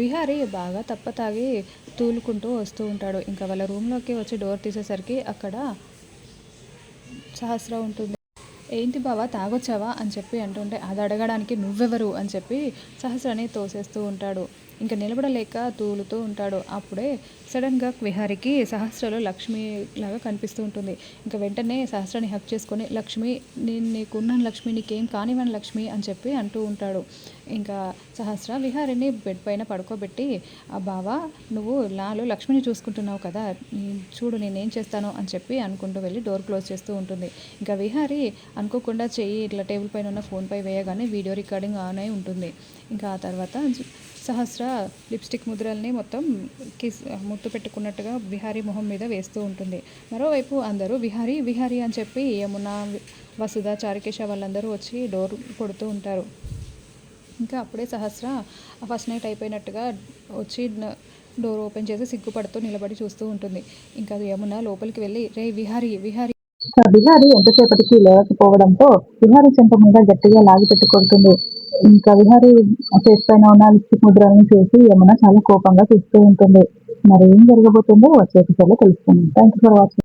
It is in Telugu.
విహారీ బాగా తప్పతాగి తూలుకుంటూ వస్తూ ఉంటాడు. ఇంకా వాళ్ళ రూమ్లోకి వచ్చి డోర్ తీసేసరికి అక్కడ సహస్ర ఉంటుంది. ఏంటి బావా తాగొచ్చావా అని చెప్పి అంటుంటే అది అడగడానికి నువ్వెవరు అని చెప్పి సహస్రని తోసేస్తూ ఉంటాడు. ఇంకా నిలబడలేక తూలుతూ ఉంటాడు. అప్పుడే సడన్గా విహారికి సహస్రలో లక్ష్మి లాగా కనిపిస్తూ ఉంటుంది. ఇంకా వెంటనే సహస్రాన్ని హక్ చేసుకొని లక్ష్మి నేను నీకున్నాను లక్ష్మి నీకేం కానివ్వను లక్ష్మి అని చెప్పి అంటూ ఉంటాడు. ఇంకా సహస్ర విహారిని బెడ్ పైన పడుకోబెట్టి ఆ బావా నువ్వు నాలో లక్ష్మిని చూసుకుంటున్నావు కదా చూడు నేనేం చేస్తాను అని చెప్పి అనుకుంటూ వెళ్ళి డోర్ క్లోజ్ చేస్తూ ఉంటుంది. ఇంకా విహారి అనుకోకుండా చెయ్యి ఇట్లా టేబుల్ పైన ఉన్న ఫోన్పై వేయగానే వీడియో రికార్డింగ్ ఆన్ అయి ఉంటుంది. ఇంకా ఆ తర్వాత సహస్ర లిప్స్టిక్ ముద్రల్ని మొత్తం కిస్ ముత్తు పెట్టుకున్నట్టుగా విహారీ మొహం మీద వేస్తూ ఉంటుంది. మరోవైపు అందరూ విహారీ విహారీ అని చెప్పి యమున వసుధ చారికేశ వాళ్ళందరూ వచ్చి డోర్ కొడుతూ ఉంటారు. ఇంకా అప్పుడే సహస్ర ఫస్ట్ నైట్ అయిపోయినట్టుగా వచ్చి డోర్ ఓపెన్ చేసి సిగ్గుపడుతూ నిలబడి చూస్తూ ఉంటుంది. ఇంకా యమున లోపలికి వెళ్ళి రే విహారీ విహారీ ఇక విహారి ఎంతసేపటికి లేకపోవడంతో విహారి చెంప మీద గట్టిగా లాగి పెట్టి కొడుతుంది ఇంకా విహారి ఫేస్ పైన ఉన్న లిప్స్టిక్ ముద్రలను చూసి యమున చాలా కోపంగా చూస్తూ ఉంటుంది. మరి ఏం జరగబోతుందో వచ్చే ఎపిసోడ్లో తెలుసుకుందాం. Thank for watching